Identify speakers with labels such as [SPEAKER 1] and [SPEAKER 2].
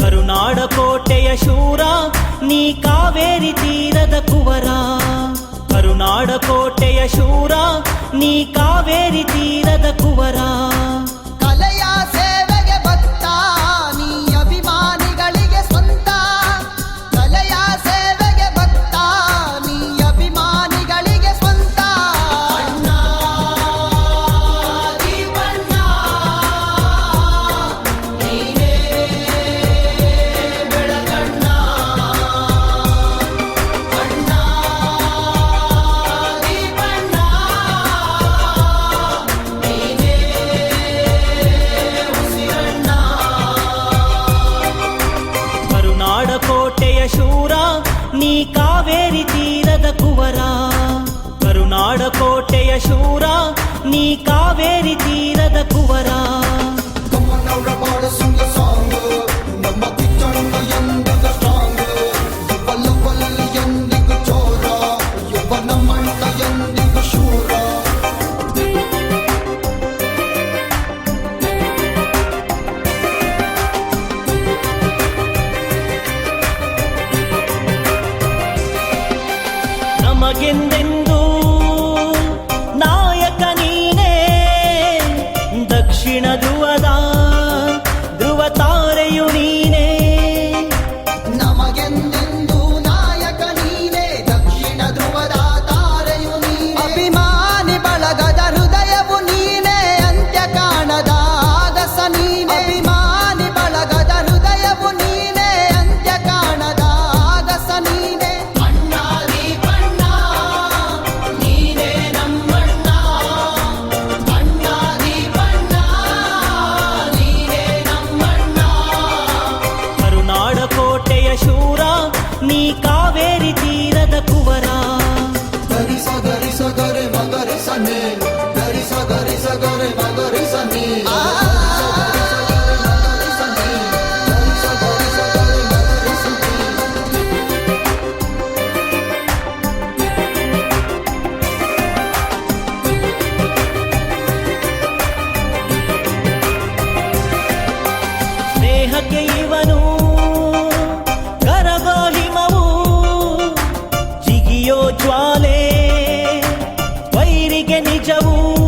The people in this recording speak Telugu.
[SPEAKER 1] ಕರುನಾಡ ಕೋಟೆಯ ಶೂರ ನೀ ಕಾವೇರಿ ತೀರದ ಕುವರ ಕರುನಾಡ ಕೋಟೆಯ ಶೂರ ನೀ ಕಾವೇರಿ ತೀರದ ಕುವರ అభయ నీ కావేరి తీరద కువరా? కరుణాడ కోటెయ శూరా నీ కావేరి తీరద కువరా? ينادوا ودعاء
[SPEAKER 2] Sunday.
[SPEAKER 1] Oh.